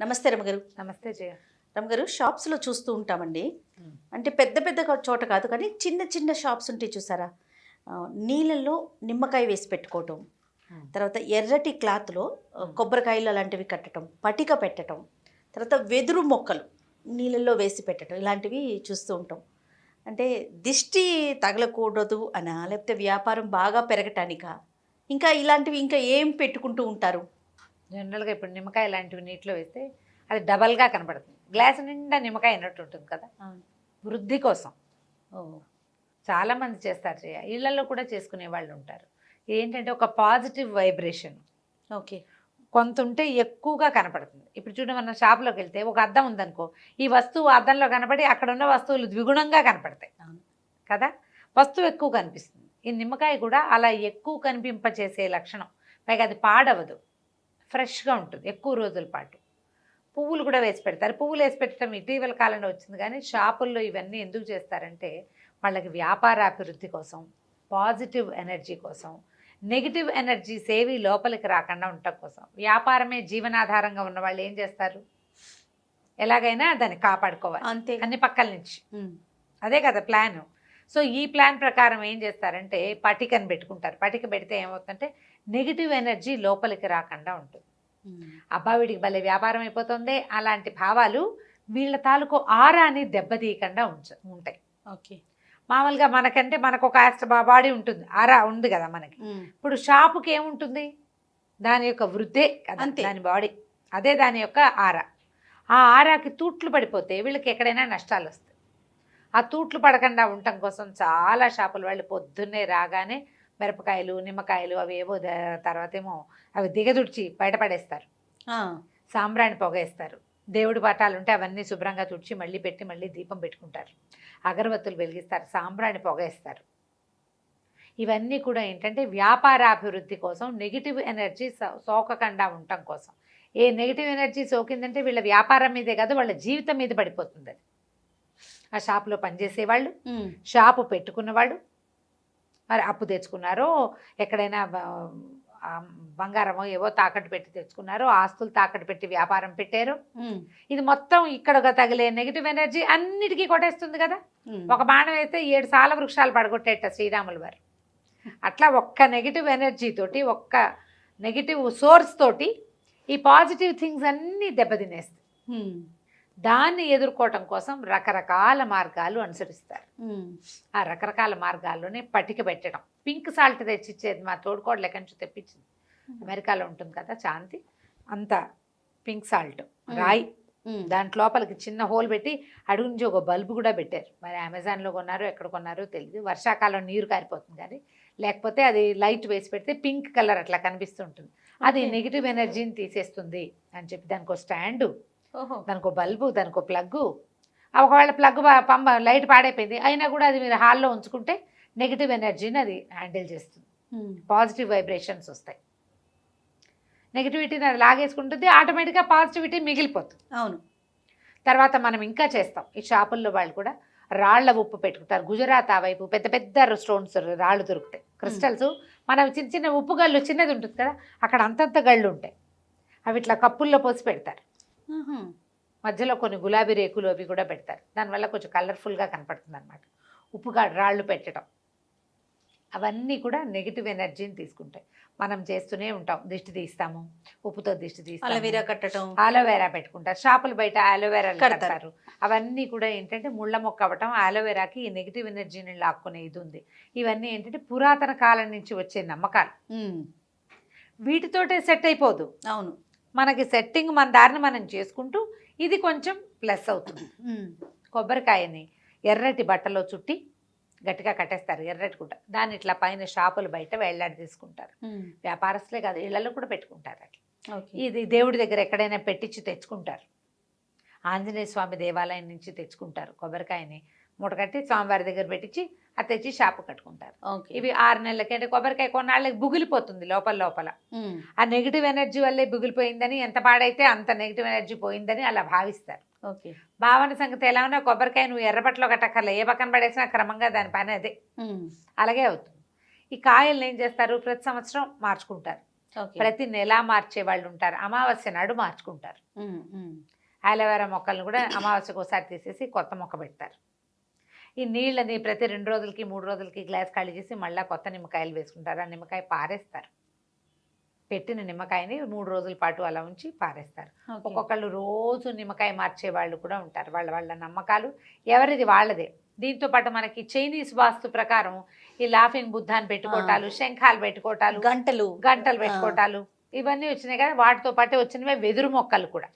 నమస్తే రమగారు. నమస్తే జయ. రమగారు షాప్స్లో చూస్తూ ఉంటామండి. అంటే పెద్ద పెద్ద చోట కాదు కానీ చిన్న చిన్న షాప్స్ ఉంటాయి చూసారా? నీళ్ళల్లో నిమ్మకాయ వేసి పెట్టుకోవటం. తర్వాత ఎర్రటి క్లాత్లో కొబ్బరికాయలు అలాంటివి కట్టడం పటిక పెట్టడం తర్వాత వెదురు మొక్కలు నీళ్ళల్లో వేసి పెట్టడం ఇలాంటివి చూస్తూ ఉంటాం. అంటే దిష్టి తగలకూడదు అనా లేకపోతే వ్యాపారం బాగా పెరగటానికా? ఇంకా ఇలాంటివి ఇంకా ఏం పెట్టుకుంటూ ఉంటారు? జనరల్గా ఇప్పుడు నిమ్మకాయ లాంటివి నీటిలో వేస్తే అది డబల్గా కనపడుతుంది. గ్లాస్ నిండా నిమ్మకాయ అయినట్టు ఉంటుంది కదా? వృద్ధి కోసం. చాలామంది చేస్తారు ఇళ్ళలో కూడా చేసుకునే వాళ్ళు ఉంటారు. ఏంటంటే ఒక పాజిటివ్ వైబ్రేషన్. ఓకే. కొంత ఉంటే ఎక్కువగా కనపడుతుంది. ఇప్పుడు చూడండి మనం షాప్లోకి వెళ్తే ఒక అద్దం ఉందనుకో ఈ వస్తువు అద్దంలో కనపడి అక్కడ ఉన్న వస్తువులు ద్విగుణంగా కనపడతాయి. అవును. కదా? వస్తువు ఎక్కువ కనిపిస్తుంది. ఈ నిమ్మకాయ కూడా అలా ఎక్కువ కనిపింపచేసే లక్షణం. పైగా అది పాడవదు. ఫ్రెష్గా ఉంటుంది ఎక్కువ రోజుల పాటు. పువ్వులు కూడా వేసి పెడతారు. పువ్వులు వేసి పెట్టడం ఇటీవల కాలంలో వచ్చింది కానీ షాపుల్లో ఇవన్నీ ఎందుకు చేస్తారంటే వాళ్ళకి వ్యాపారాభివృద్ధి కోసం పాజిటివ్ ఎనర్జీ కోసం నెగిటివ్ ఎనర్జీస్ ఏవి లోపలికి రాకుండా ఉండటం కోసం. వ్యాపారమే జీవనాధారంగా ఉన్న వాళ్ళు ఏం చేస్తారు? ఎలాగైనా దాన్ని కాపాడుకోవాలి. అంతే. అన్ని పక్కల నుంచి. అదే కదా ప్లాన్. సో ఈ ప్లాన్ ప్రకారం ఏం చేస్తారంటే పటికని పెట్టుకుంటారు. పటిక పెడితే ఏమవుతుందంటే నెగిటివ్ ఎనర్జీ లోపలికి రాకుండా ఉంటుంది. అబ్బా వీడికి భలే వ్యాపారం అయిపోతుంది. అలాంటి భావాలు వీళ్ళ తాలూకు ఆరాని దెబ్బతీయకుండా ఉంచ ఉంటాయి. ఓకే. మామూలుగా మనకంటే మనకు ఒక ఆస్ట్ర బాడీ ఉంటుంది. ఆరా ఉంది కదా మనకి. ఇప్పుడు షాపుకి ఏముంటుంది? దాని యొక్క వృద్ధే కదా. దాని బాడీ. అదే దాని యొక్క ఆరా. ఆ ఆరాకి తూట్లు పడిపోతే వీళ్ళకి ఎక్కడైనా నష్టాలు వస్తాయి. ఆ తూట్లు పడకుండా ఉండటం కోసం చాలా షాపుల వాళ్ళు పొద్దున్నే రాగానే మిరపకాయలు నిమ్మకాయలు అవి ఏవో తర్వాత ఏమో అవి దిగదుడిచి బయటపడేస్తారు. సాంబ్రాణి పొగేస్తారు. దేవుడి పటాలు ఉంటే అవన్నీ శుభ్రంగా తుడిచి మళ్ళీ పెట్టి మళ్ళీ దీపం పెట్టుకుంటారు. అగరబత్తులు వెలిగిస్తారు సాంబ్రాణి పొగేస్తారు. ఇవన్నీ కూడా ఏంటంటే వ్యాపారాభివృద్ధి కోసం నెగిటివ్ ఎనర్జీ సోకకుండా ఉండటం కోసం. ఏ నెగిటివ్ ఎనర్జీ సోకిందంటే వీళ్ళ వ్యాపారం మీదే కాదు వాళ్ళ జీవితం మీద పడిపోతుంది అది. ఆ షాపులో పనిచేసేవాళ్ళు. షాపు పెట్టుకున్నవాడు మరి అప్పు తెచ్చుకున్నారో ఎక్కడైనా బంగారమో ఏవో తాకట్టు పెట్టి తెచ్చుకున్నారో ఆస్తులు తాకట్టు పెట్టి వ్యాపారం పెట్టారు. ఇది మొత్తం ఇక్కడ తగిలే నెగిటివ్ ఎనర్జీ అన్నిటికీ కొట్టేస్తుంది కదా. ఒక బాణం వేస్తే ఏడు సాల వృక్షాలు పడగొట్టేట శ్రీరాములు వారు అట్లా ఒక్క నెగిటివ్ ఎనర్జీ తోటి ఒక్క నెగిటివ్ సోర్స్ తోటి ఈ పాజిటివ్ థింగ్స్ అన్నీ దెబ్బతినేస్తాయి. దాన్ని ఎదుర్కోవటం కోసం రకరకాల మార్గాలు అనుసరిస్తారు. ఆ రకరకాల మార్గాల్లోనే పటిక పెట్టడం. పింక్ సాల్ట్ తెచ్చిచ్చేది మా తోడుకోడలు ఎక్కడి నుంచి తెప్పించింది. అమెరికాలో ఉంటుంది కదా శాంతి అంత పింక్ సాల్ట్ రాయి. దాంట్ లోపలికి చిన్న హోల్ పెట్టి అడుగు నుంచి ఒక బల్బు కూడా పెట్టారు. మరి అమెజాన్లో కొన్నారో ఎక్కడ కొన్నారో తెలియదు వర్షాకాలం నీరు కారిపోతుంది కానీ లేకపోతే అది లైట్ వేసి పెడితే పింక్ కలర్ అట్లా కనిపిస్తుంటుంది అది. నెగిటివ్ ఎనర్జీని తీసేస్తుంది అని చెప్పి దానికి ఒక స్టాండు దానికి బల్బు దానికి ఒక ప్లగ్గు ఒకవేళ ప్లగ్ పంప లైట్ పాడైపోయింది అయినా కూడా అది మీరు హాల్లో ఉంచుకుంటే నెగిటివ్ ఎనర్జీని అది హ్యాండిల్ చేస్తుంది. పాజిటివ్ వైబ్రేషన్స్ వస్తాయి. నెగిటివిటీని అది లాగేసుకుంటుంది ఆటోమేటిక్గా పాజిటివిటీ మిగిలిపోతుంది. అవును. తర్వాత మనం ఇంకా చేస్తాం ఈ షాపుల్లో వాళ్ళు కూడా రాళ్ళ ఉప్పు పెట్టుకుంటారు. గుజరాత్ ఆ వైపు పెద్ద పెద్ద స్టోన్స్ రాళ్ళు దొరుకుతాయి. క్రిస్టల్స్ మనం చిన్న చిన్న ఉప్పు గళ్ళు చిన్నది ఉంటుంది కదా అక్కడ అంతంత గళ్ళు ఉంటాయి. అవి ఇట్లా కప్పుల్లో పోసి పెడతారు. మధ్యలో కొన్ని గులాబీ రేకులు అవి కూడా పెడతారు. దానివల్ల కొంచెం కలర్ఫుల్గా కనపడుతుంది అనమాట ఉప్పుగా రాళ్ళు పెట్టడం. అవన్నీ కూడా నెగిటివ్ ఎనర్జీని తీసుకుంటాయి. మనం చేస్తూనే ఉంటాం. దిష్టి తీస్తాము ఉప్పుతో దిష్టి తీస్తాము. అలవీరా కట్టడం. ఆలోవేరా పెట్టుకుంటారు. షాపులు బయట ఆలోవేరా కడతారు. అవన్నీ కూడా ఏంటంటే ముళ్ళ మొక్క అవ్వటం ఆలోవేరాకి ఈ నెగిటివ్ ఎనర్జీని లాక్కునే ఇది ఉంది. ఇవన్నీ ఏంటంటే పురాతన కాలం నుంచి వచ్చే నమ్మకాలు. వీటితోటే సెట్ అయిపోదు. అవును. మనకి సెట్టింగ్ మన దారిని మనం చేసుకుంటూ ఇది కొంచెం ప్లస్ అవుతుంది. కొబ్బరికాయని ఎర్రటి బట్టలో చుట్టి గట్టిగా కట్టేస్తారు ఎర్రటి గుడ్డ దాన్ని ఇట్లా పైన షాపులు బయట వేలాడి తీసుకుంటారు. వ్యాపారస్తులే కాదు ఇళ్ళలో కూడా పెట్టుకుంటారు అట్లా. ఓకే. ఇది దేవుడి దగ్గర ఎక్కడైనా పెట్టించి తెచ్చుకుంటారు. ఆంజనేయ స్వామి దేవాలయం నుంచి తెచ్చుకుంటారు కొబ్బరికాయని. మూట కట్టి స్వామివారి దగ్గర పెట్టించి అది తెచ్చి షాపు కట్టుకుంటారు. ఓకే. ఇవి ఆరు నెలలకి అంటే కొబ్బరికాయ కొన్నాళ్ళకి బుగిలిపోతుంది లోపల లోపల. ఆ నెగిటివ్ ఎనర్జీ వల్లే బుగిలిపోయిందని ఎంత పాడైతే అంత నెగిటివ్ ఎనర్జీ పోయిందని అలా భావిస్తారు. ఓకే. భావన సంగతి ఎలా ఉన్నా కొబ్బరికాయ నువ్వు ఎర్రబట్టలో కట్టక్కర్లే ఏ పక్కన పడేసినా క్రమంగా దాని పని అదే. అలాగే అవుతుంది. ఈ కాయల్ని ఏం చేస్తారు? ప్రతి సంవత్సరం మార్చుకుంటారు. ప్రతి నెల మార్చే వాళ్ళు ఉంటారు. అమావాస్య నాడు మార్చుకుంటారు. ఆలోవేరా మొక్కలను కూడా అమావాస్యకు ఒకసారి తీసేసి కొత్త మొక్క పెడతారు. ఈ నీళ్ళని ప్రతి రెండు రోజులకి మూడు రోజులకి గ్లాస్ ఖాళీ చేసి మళ్ళీ కొత్త నిమ్మకాయలు వేసుకుంటారు. ఆ నిమ్మకాయ పారేస్తారు. పెట్టిన నిమ్మకాయని మూడు రోజుల పాటు అలా ఉంచి పారేస్తారు. ఒక్కొక్కళ్ళు రోజు నిమ్మకాయ మార్చే వాళ్ళు కూడా ఉంటారు. వాళ్ళ వాళ్ళ నమ్మకాలు ఎవరిది వాళ్ళదే. దీంతో పాటు మనకి చైనీస్ వాస్తు ప్రకారం ఈ లాఫింగ్ బుద్ధాన్ని పెట్టుకోవటాలు శంఖాలు పెట్టుకోవటాలు గంటలు. గంటలు పెట్టుకోవటాలు ఇవన్నీ వచ్చినాయి కదా. వాటితో పాటు వచ్చినవే వెదురు మొక్కలు కూడా.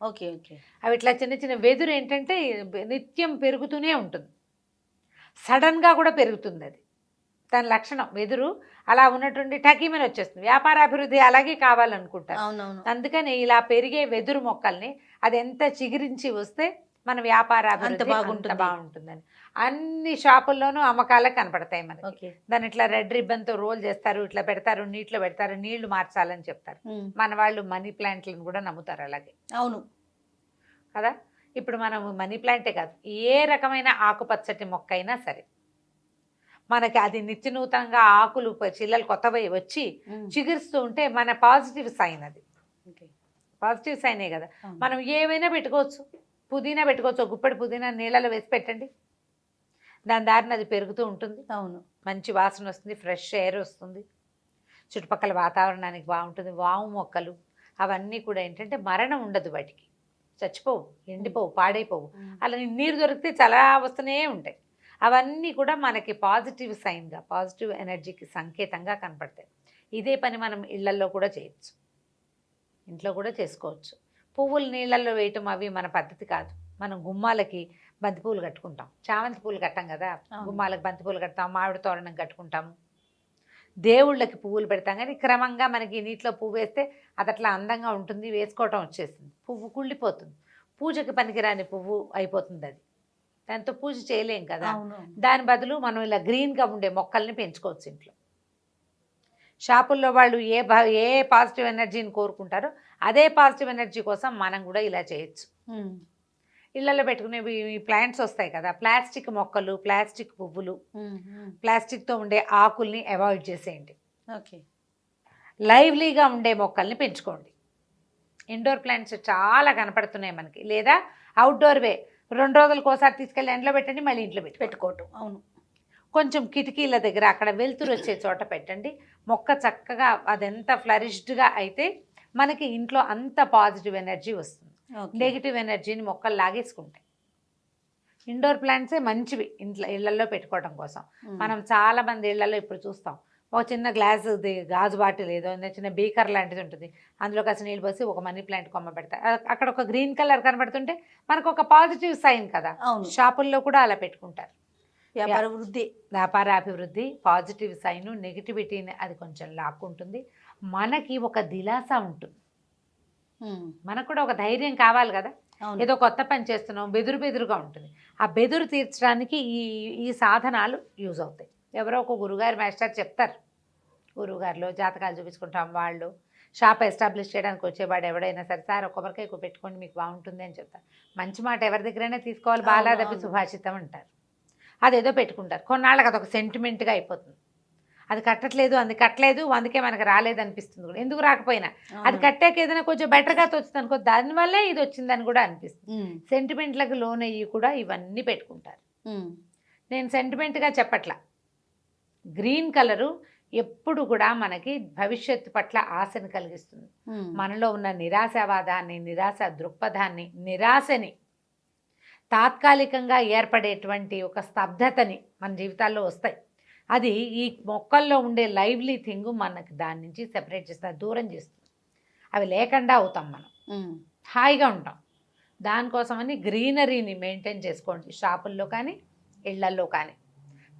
Okay okay. అవి ఇట్లా చిన్న చిన్న వెదురు ఏంటంటే నిత్యం పెరుగుతూనే ఉంటుంది. సడన్గా కూడా పెరుగుతుంది అది. దాని లక్షణం వెదురు అలా ఉన్నటువంటి టకీమని వచ్చేస్తుంది. వ్యాపార అభివృద్ధి అలాగే కావాలనుకుంటారు. అవునవును. అందుకని ఇలా పెరిగే వెదురు మొక్కల్ని అది ఎంత చిగురించి వస్తే మన వ్యాపార అభివృద్ధి అంత బాగుంటుంది. బాగుంటుందని. అన్ని షాపుల్లోనూ అమ్మకాలకు కనపడతాయి మనకి. దాన్ని ఇట్లా రెడ్ రిబ్బన్తో రోల్ చేస్తారు ఇట్లా పెడతారు నీటిలో పెడతారు నీళ్ళు మార్చాలని చెప్తారు. మన వాళ్ళు మనీ ప్లాంట్లను కూడా నమ్ముతారు అలాగే. అవును. కదా? ఇప్పుడు మనం మనీ ప్లాంటే కాదు ఏ రకమైన ఆకుపచ్చటి మొక్క అయినా సరే. మనకి అది నిత్య నూతనంగా ఆకులు చిల్లలు కొత్తవి వచ్చి. చిగురుస్తూ ఉంటే మన పాజిటివ్ సైన్ అది. పాజిటివ్ సైనే కదా. మనం ఏమైనా పెట్టుకోవచ్చు. పుదీనా పెట్టుకోవచ్చు. ఒక గుప్పెడు పుదీనా నీళ్ళలో వేసి పెట్టండి. దాని దారిన అది పెరుగుతూ ఉంటుంది. అవును. మంచి వాసన వస్తుంది. ఫ్రెష్ ఎయిర్ వస్తుంది. చుట్టుపక్కల వాతావరణానికి బాగుంటుంది. వాము మొక్కలు అవన్నీ కూడా ఏంటంటే మరణం ఉండదు వాటికి. చచ్చిపోవు ఎండిపోవు పాడైపోవు. అలా నీరు దొరికితే చాలా వస్తూనే ఉంటాయి. అవన్నీ కూడా మనకి పాజిటివ్ సైన్గా పాజిటివ్ ఎనర్జీకి సంకేతంగా కనపడతాయి. ఇదే పని మనం ఇళ్ళల్లో కూడా చేయొచ్చు. ఇంట్లో కూడా చేసుకోవచ్చు. పువ్వులు నీళ్ళల్లో వేయటం అవి మన పద్ధతి కాదు. మనం గుమ్మాలకి బంతిపూలు కట్టుకుంటాం. చామంతి పూలు కట్టాం కదా. గుమ్మాలకు బంతిపూలు కడతాం మామిడి తోరణం కట్టుకుంటాము దేవుళ్ళకి పువ్వులు పెడతాం కానీ క్రమంగా మనకి నీటిలో పువ్వు వేస్తే అది అట్లా అందంగా ఉంటుంది వేసుకోవటం వచ్చేసింది పువ్వు కుళ్ళిపోతుంది. పూజకి పనికిరాని పువ్వు అయిపోతుంది అది. దాంతో పూజ చేయలేం కదా? దాని బదులు మనం ఇలా గ్రీన్గా ఉండే మొక్కల్ని పెంచుకోవచ్చు ఇంట్లో. షాపుల్లో వాళ్ళు ఏ ఏ పాజిటివ్ ఎనర్జీని కోరుకుంటారో అదే పాజిటివ్ ఎనర్జీ కోసం మనం కూడా ఇలా చేయొచ్చు. ఇళ్ళలో పెట్టుకునేవి ఈ ప్లాంట్స్ వస్తాయి కదా ప్లాస్టిక్ మొక్కలు ప్లాస్టిక్ పువ్వులు. ప్లాస్టిక్తో ఉండే ఆకుల్ని అవాయిడ్ చేసేయండి. ఓకే. లైవ్లీగా ఉండే మొక్కల్ని పెంచుకోండి. ఇండోర్ ప్లాంట్స్ చాలా కనపడుతున్నాయి మనకి. లేదా అవుట్డోర్వే రెండు రోజులకు ఒకసారి తీసుకెళ్ళి ఎండలో పెట్టండి మళ్ళీ ఇంట్లో పెట్టి పెట్టుకోవటం అవును. కొంచెం కిటికీల దగ్గర అక్కడ వెలుతురు వచ్చే చోట పెట్టండి. మొక్క చక్కగా అదెంత ఫ్లరిష్డ్గా అయితే మనకి ఇంట్లో అంత పాజిటివ్ ఎనర్జీ వస్తుంది. నెగిటివ్ ఎనర్జీని మొక్కలు లాగేసుకుంటాయి. ఇండోర్ ప్లాంట్సే మంచివి ఇంట్లో ఇళ్ళలో పెట్టుకోవడం కోసం. మనం చాలా మంది ఇళ్ళలో ఇప్పుడు చూస్తాం. ఒక చిన్న గ్లాస్ గాజు బాటిల్ ఏదో చిన్న బీకర్ లాంటిది ఉంటుంది. అందులో కాస్త నీళ్ళు పోసి ఒక మనీ ప్లాంట్ కొమ్మ పెడతారు అక్కడ ఒక గ్రీన్ కలర్ కనబడుతుంటే మనకు ఒక పాజిటివ్ సైన్ కదా. షాపుల్లో కూడా అలా పెట్టుకుంటారు. వ్యాపార వృద్ధి. వ్యాపార అభివృద్ధి పాజిటివ్ సైన్ నెగిటివిటీని అది కొంచెం లాక్కుంటుంది. మనకి ఒక దిలాస ఉంటుంది. మనకు కూడా ఒక ధైర్యం కావాలి కదా? ఏదో కొత్త పని చేస్తున్నాం బెదురు బెదురుగా ఉంటుంది. ఆ బెదురు తీర్చడానికి ఈ ఈ సాధనాలు యూజ్ అవుతాయి. ఎవరో ఒక గురుగారు మాస్టర్ చెప్తారు. గురువుగారిలో జాతకాలు చూపించుకుంటాం వాళ్ళు. షాప్ ఎస్టాబ్లిష్ చేయడానికి వచ్చేవాడు ఎవడైనా సరే సార్ ఒక కొబ్బరికాయ ఎక్కువ పెట్టుకోండి మీకు బాగుంటుంది అని చెప్తారు. మంచి మాట ఎవరి దగ్గరైనా తీసుకోవాలి. బాలాదపి. సుభాషితం అంటారు. అదేదో పెట్టుకుంటారు. కొన్నాళ్ళకి అదొక సెంటిమెంట్గా అయిపోతుంది. అది కట్టట్లేదు అది కట్టలేదు అందుకే మనకు రాలేదు అనిపిస్తుంది కూడా ఎందుకు రాకపోయినా అది. కట్టాక ఏదైనా కొంచెం బెటర్గా తోచింది అనుకో దానివల్లే ఇది వచ్చిందని కూడా అనిపిస్తుంది. సెంటిమెంట్లకు లోన్ అయ్యి కూడా ఇవన్నీ పెట్టుకుంటారు. నేను సెంటిమెంట్గా చెప్పట్లా గ్రీన్ కలరు ఎప్పుడు కూడా మనకి భవిష్యత్తు పట్ల ఆశను కలిగిస్తుంది. మనలో ఉన్న నిరాశావాదాన్ని నిరాశ దృక్పథాన్ని నిరాశని తాత్కాలికంగా ఏర్పడేటువంటి ఒక స్తబ్దతని మన జీవితాల్లో వస్తాయి అది ఈ మొక్కల్లో ఉండే లైవ్లీ థింగ్ మనకి దాని నుంచి సెపరేట్ చేస్తుంది దూరం చేస్తుంది. అవి లేకుండా అవుతాం మనం. హాయిగా ఉంటాం. దానికోసమని గ్రీనరీని మెయింటైన్ చేసుకోండి. షాపుల్లో కానీ ఇళ్ళల్లో కానీ.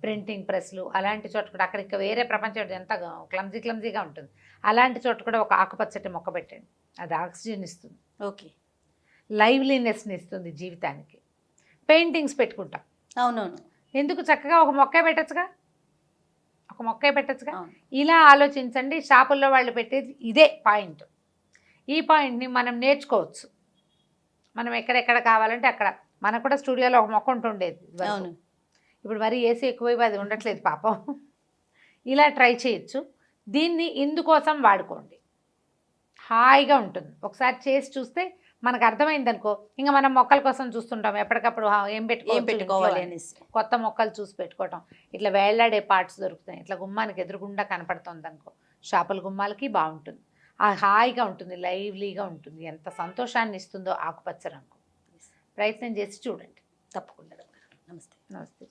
ప్రింటింగ్ ప్రెస్లు అలాంటి చోట కూడా అక్కడ ఇంకా వేరే ప్రపంచం ఎంత క్లమ్జీ క్లమ్జీగా ఉంటుంది. అలాంటి చోట కూడా ఒక ఆకుపచ్చటి మొక్క పెట్టండి. అది ఆక్సిజన్ ఇస్తుంది. ఓకే. లైవ్లీనెస్ని ఇస్తుంది జీవితానికి. పెయింటింగ్స్ పెట్టుకుంటాం. అవునవును. ఎందుకు చక్కగా ఒక మొక్కే పెట్టచ్చుగా? ఒక మొక్కే పెట్టచ్చుగా. ఇలా ఆలోచించండి షాపుల్లో వాళ్ళు పెట్టేది ఇదే పాయింట్. ఈ పాయింట్ని మనం నేర్చుకోవచ్చు. మనం ఎక్కడెక్కడ కావాలంటే అక్కడ. మనకు కూడా స్టూడియోలో ఒక మొక్క ఉంటుండేది. అవును. ఇప్పుడు మరి ఏసీ ఎక్కువైపు అది ఉండట్లేదు పాపం. ఇలా ట్రై చేయొచ్చు. దీన్ని ఇందుకోసం వాడుకోండి. హాయిగా ఉంటుంది. ఒకసారి చేసి చూస్తే మనకు అర్థమైంది అనుకో ఇంకా మనం మొక్కల కోసం చూస్తుంటాం ఎప్పటికప్పుడు "ఆ, ఏం ఏం పెట్టుకోవచ్చు పెట్టుకోవాలి ఇంట్లో అని." అనేసి. కొత్త మొక్కలు చూసి పెట్టుకోవటం. ఇట్లా వేళ్ళాడే పార్ట్స్ దొరుకుతాయి. ఇట్లా గుమ్మానికి ఎదురుగుండా కనపడుతుంది అనుకో షాపుల గుమ్మాలకి బాగుంటుంది. ఆ హాయిగా ఉంటుంది లైవ్లీగా ఉంటుంది. ఎంత సంతోషాన్ని ఇస్తుందో ఆకుపచ్చ రంగు. ప్రయత్నం చేసి చూడండి. తప్పకుండా. నమస్తే. నమస్తే